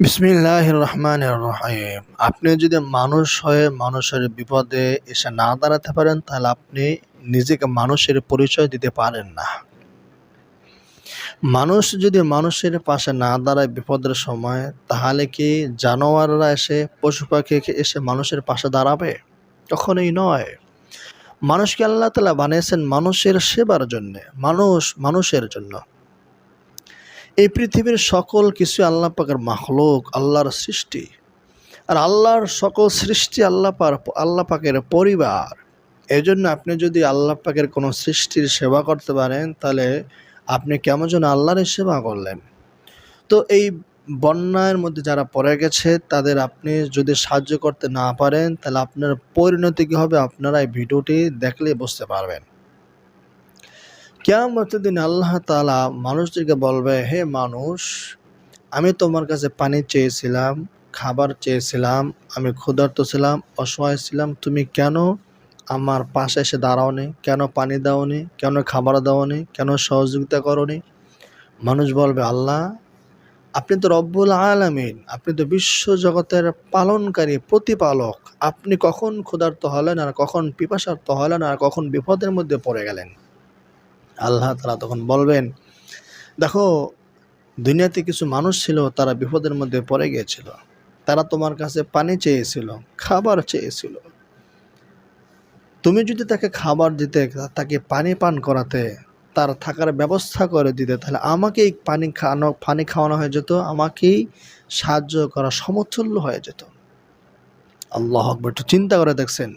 বিসমিল্লাহ রহমান রহিম আপনি যদি মানুষ হয়ে মানুষের বিপদে এসে না দাঁড়াতে পারেন, তাহলে আপনি নিজেকে মানুষের পরিচয় দিতে পারেন না। মানুষ যদি মানুষের পাশে না দাঁড়ায় বিপদের সময়, তাহলে কি জানোয়াররা এসে, পশু পাখি এসে মানুষের পাশে দাঁড়াবে? কখনোই নয়। মানুষকে আল্লাহ তালা বানিয়েছেন মানুষের সেবার জন্যে, মানুষ মানুষের জন্য। এই পৃথিবীর সকল কিছু আল্লাহ পাকের মাখলুক, আল্লাহর সৃষ্টি। আর আল্লাহর সকল সৃষ্টি আল্লাহ পার, আল্লাহ পাকের পরিবার। এই জন্য আপনি যদি আল্লাহ পাকের কোনো সৃষ্টির সেবা করতে পারেন, তাহলে আপনি কেমন যেন আল্লাহর সেবা করলেন। তো এই বন্যার মধ্যে যারা পড়ে গেছে, তাদের আপনি যদি সাহায্য করতে না পারেন, তাহলে আপনার পরিণতি কী হবে? আপনারা এই ভিডিওটি দেখলে বুঝতে পারবেন। কেয়ামতের দিন আল্লাহ তালা মানুষদেরকে বলবে, হে মানুষ, আমি তোমার কাছে পানি চেয়েছিলাম, খাবার চেয়েছিলাম, আমি ক্ষুধার্ত ছিলাম, অসহায় ছিলাম, তুমি কেন আমার পাশে এসে দাঁড়াওনি? কেন পানি দাওনি? কেন খাবার দাওনি? কেন সহযোগিতা করনি? মানুষ বলবে, আল্লাহ, আপনি তো রব্বুল আলামিন, আপনি তো বিশ্ব জগতের পালনকারী, প্রতিপালক। আপনি কখন ক্ষুধার্ত হলেন আর কখন পিপাসার্থ হলেন আর কখন বিপদের মধ্যে পড়ে গেলেন? আল্লাহ তালা তখন বলবেন, দেখো, দুনিয়াতে কিছু মানুষ ছিল, তারা বিপদের মধ্যে পড়ে গিয়েছিল। তারা তোমার কাছে পানি চেয়েছিল, খাবার চেয়েছিল। তুমি যদি তাকে খাবার দিতে, তাকে পানি পান করাতে, তার থাকার ব্যবস্থা করে দিতে, তাহলে আমাকেই পানি খাওয়ানো পানি খাওয়ানো হয়ে যেত, আমাকেই সাহায্য করা সমতুল্য হয়ে যেত। আল্লাহ আকবর, একটু চিন্তা করে দেখছেন।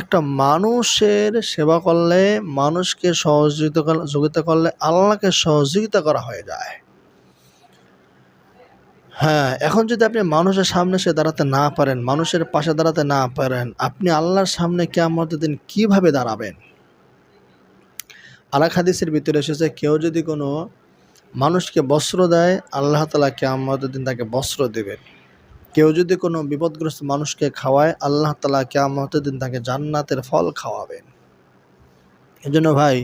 একটা মানুষের সেবা করলে, মানুষকে সহযোগিতা করলে আল্লাহকে সহযোগিতা করা হয়ে যায়। হ্যাঁ এখন যদি আপনি মানুষের সামনে সে দাঁড়াতে না পারেন, মানুষের পাশে দাঁড়াতে না পারেন, আপনি আল্লাহর সামনে কেমন দিন কীভাবে দাঁড়াবেন? আলাক হাদিসের ভিতরে এসেছে, কেউ যদি কোনো মানুষকে বস্ত্র দেয়, আল্লাহ তালা কেমন দিন তাকে বস্ত্র দেবেন। কেউ যদি কোনো বিপদগ্রস্ত মানুষকে খাওয়ায়, আল্লাহ তালা কেয়ামতের দিন তাকে জান্নাতের ফল খাওয়াবেন। জন্য ভাই,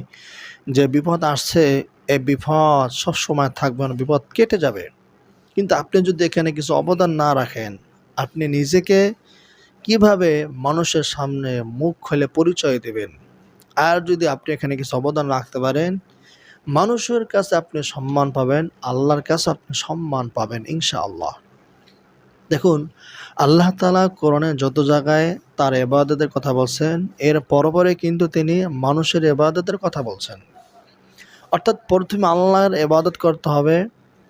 যে বিপদ আসছে, এ বিপদ সবসময় থাকবে না বিপদ কেটে যাবে। কিন্তু আপনি যদি এখানে কিছু অবদান না রাখেন, আপনি নিজেকে কীভাবে মানুষের সামনে মুখ খুলে পরিচয় দেবেন? আর যদি আপনি এখানে কিছু অবদান রাখতে পারেন, মানুষের কাছে আপনি সম্মান পাবেন, আল্লাহর কাছে আপনি সম্মান পাবেন, ইনশাআল্লাহ। দেখুন, আল্লাহ তালা কোরআনে যত জায়গায় তার এবাদতের কথা বলছেন, এর পরপরে কিন্তু তিনি মানুষের এবাদতের কথা বলছেন। অর্থাৎ প্রথমে আল্লাহর এবাদত করতে হবে,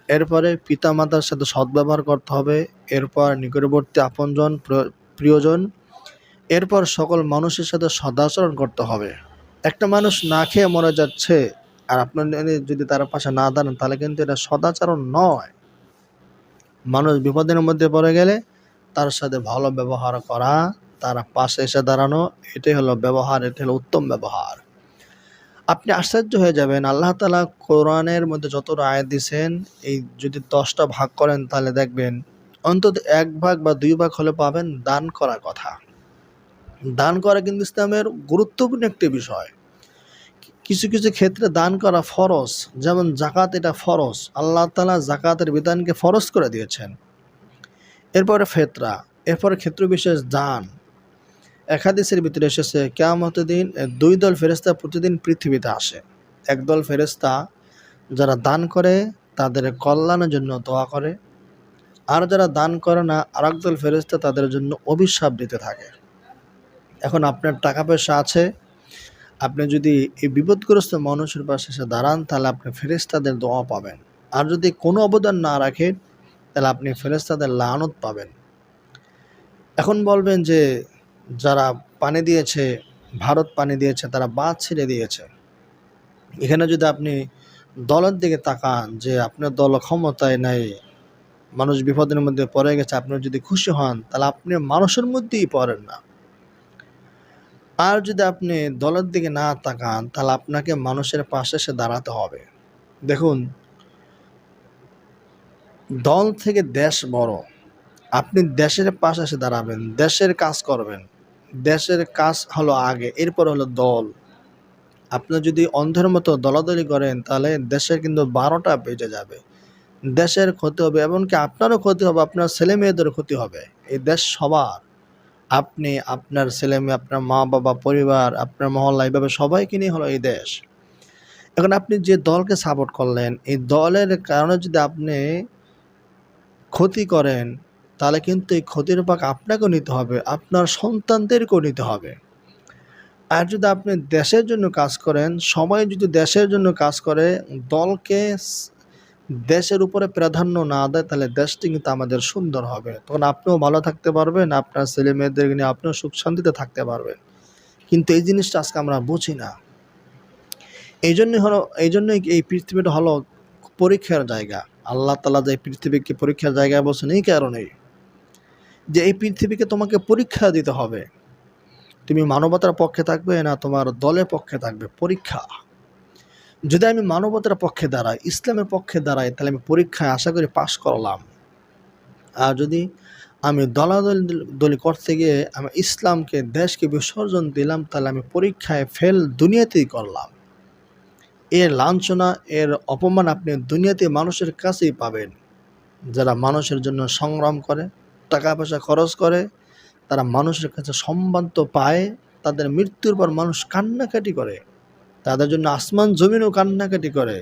এরপরে পিতামাতার সাথে সদ্ব্যবহার করতে হবে, এরপর নিকটবর্তী আপনজন প্রিয়জন, এরপর সকল মানুষের সাথে সদাচরণ করতে হবে। একটা মানুষ না খেয়ে মরে যাচ্ছে, আর আপনার যদি তার পাশে না দাঁড়ান, তাহলে কিন্তু এটা সদাচরণ নয়। মানুষ বিপদের মধ্যে পড়ে গেলে তার সাথে ভালো ব্যবহার করা, তার পাশে এসে দাঁড়ানো, এটাই হলো ব্যবহার, এটাই হলো উত্তম ব্যবহার। আপনি আশ্চর্য হয়ে যাবেন, আল্লাহ তালা কোরআনের মধ্যে যত রায় দিছেন এই যদি দশটা ভাগ করেন তাহলে দেখবেন অন্তত এক ভাগ বা দুই ভাগ হলে পাবেন দান করার কথা। দান করা কিন্তু ইসলামের গুরুত্বপূর্ণ একটি বিষয়। কিছু কিছু ক্ষেত্রে দান করা ফরজ, যেমন জাকাত এটা ফরজ। আল্লাহ তালা জাকাতের বিধানকে ফরজ করে দিয়েছেন। এরপরে ফেতরা, এরপরে ক্ষেত্র বিশেষ দান। একাদিসের ভিতরে এসেছে কেমতের দিন দুই দল ফেরেস্তা প্রতিদিন পৃথিবীতে আসে। একদল ফেরেস্তা যারা দান করে, তাদের কল্যাণের জন্য দোয়া করে। আর যারা দান করে না আর একদল ফেরেস্তা তাদের জন্য অভিশাপ দিতে থাকে। এখন আপনার টাকা পয়সা আছে আপনি যদি এই বিপদগ্রস্ত মানুষের পাশে এসে দাঁড়ান, তাহলে আপনি ফেরেস্তাদের দোয়া পাবেন। আর যদি কোনো অবদান না রাখেন, তাহলে আপনি ফেরেস্তাদের লানত পাবেন। এখন বলবেন যে, যারা পানি দিয়েছে, ভারত পানি দিয়েছে, তারা বাঁধ ছেড়ে দিয়েছে। এখানে যদি আপনি দলের দিকে তাকান, যে আপনার দল ক্ষমতায় নাই, মানুষ বিপদের মধ্যে পড়ে গেছে, আপনি যদি খুশি হন, তাহলে আপনি মানুষের মধ্যেই পড়েন না। আর যদি আপনি দলের দিকে না তাকান, তাহলে আপনাকে মানুষের পাশে এসে দাঁড়াতে হবে। দেখুন, দল থেকে দেশ বড়। আপনি দেশের পাশে এসে দাঁড়াবেন, দেশের কাজ করবেন। দেশের কাজ হলো আগে, এরপর হলো দল। আপনি যদি অন্ধের মতো দলাদলি করেন, তাহলে দেশের কিন্তু বারোটা বেজে যাবে। দেশের ক্ষতি হবে, এমনকি আপনারও ক্ষতি হবে, আপনার ছেলে মেয়েদেরও ক্ষতি হবে। এই দেশ সবার। আপনি, আপনার ছেলে মেয়ে, আপনার মা বাবা, পরিবার, আপনার মহল্লা, এইভাবে সবাইকে নিয়ে হলো এই দেশ। এখন আপনি যে দলকে সাপোর্ট করলেন, এই দলের কারণে যদি আপনি ক্ষতি করেন, তাহলে কিন্তু এই ক্ষতির ভাগ আপনাকেও নিতে হবে, আপনার সন্তানদেরকেও নিতে হবে। আর যদি আপনি দেশের জন্য কাজ করেন সবাই যদি দেশের জন্য কাজ করে, দলকে দেশের উপরে প্রাধান্য না দেয়, তাহলে দেশটি কিন্তু আমাদের সুন্দর হবে। তখন আপনিও ভালো থাকতে পারবেন, আপনার ছেলে মেয়েদেরকে নিয়ে আপনিও সুখ শান্তিতে থাকতে পারবেন। কিন্তু এই জিনিসটা আজকে আমরা বুঝি না। এই জন্যই হলো, এই জন্যই এই পৃথিবীটা হলো পরীক্ষার জায়গা। আল্লাহ তালা যে পৃথিবীকে পরীক্ষার জায়গায় বলছেন, এই কারণেই যে এই পৃথিবীকে তোমাকে পরীক্ষা দিতে হবে। তুমি মানবতার পক্ষে থাকবে না তোমার দলের পক্ষে থাকবে, পরীক্ষা। যদি আমি মানবতার পক্ষে দাঁড়াই, ইসলামের পক্ষে দাঁড়াই, তাহলে আমি পরীক্ষায় আশা করি পাশ করলাম। আর যদি আমি দলাদল দলি করতে গিয়ে আমি ইসলামকে, দেশকে বিসর্জন দিলাম, তাহলে আমি পরীক্ষায় ফেল দুনিয়াতেই করলাম। এর লাঞ্ছনা, এর অপমান আপনি দুনিয়াতে মানুষের কাছেই পাবেন। যারা মানুষের জন্য সংগ্রাম করে টাকা পয়সা খরচ করে, তারা মানুষের কাছে সম্মান তো পায়, তাদের মৃত্যুর পর মানুষ কান্নাকাটি করে। তাদের জন্য আসমান জমিনও কান্নাকাটি করে।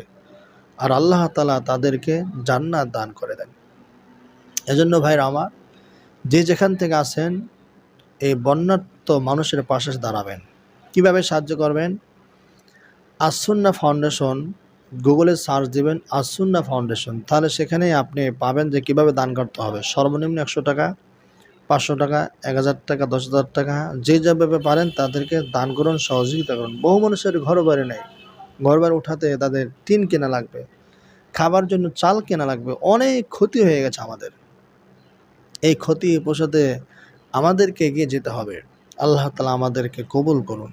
আর আল্লাহ তালা তাদেরকে জান্নাত দান করে দেন। এজন্য ভাইরা আমার, যে যেখান থেকে আসেন এই বন্যার্থ মানুষের পাশে দাঁড়াবেন। কীভাবে সাহায্য করবেন? আসুন্না ফাউন্ডেশন, গুগলে সার্চ দিবেন আসুন্না ফাউন্ডেশন। তাহলে সেখানেই আপনি পাবেন যে কীভাবে দান করতে হবে। সর্বনিম্ন একশো টাকা পাঁচশো টাকা, এক হাজার টাকা, দশ হাজার টাকা, যে যেভাবে পারেন তাদেরকে দান করুন, সহযোগিতা করুন। বহু মানুষের ঘর বাড়ি নেই। ঘর বাড়ি উঠাতে তাদের টিন কেনা লাগবে, খাবার জন্য চাল কেনা লাগবে, অনেক ক্ষতি হয়ে গেছে আমাদের। এই ক্ষতি পোষাতে আমাদেরকে এগিয়ে যেতে হবে। আল্লাহ তালা আমাদেরকে কবুল করুন।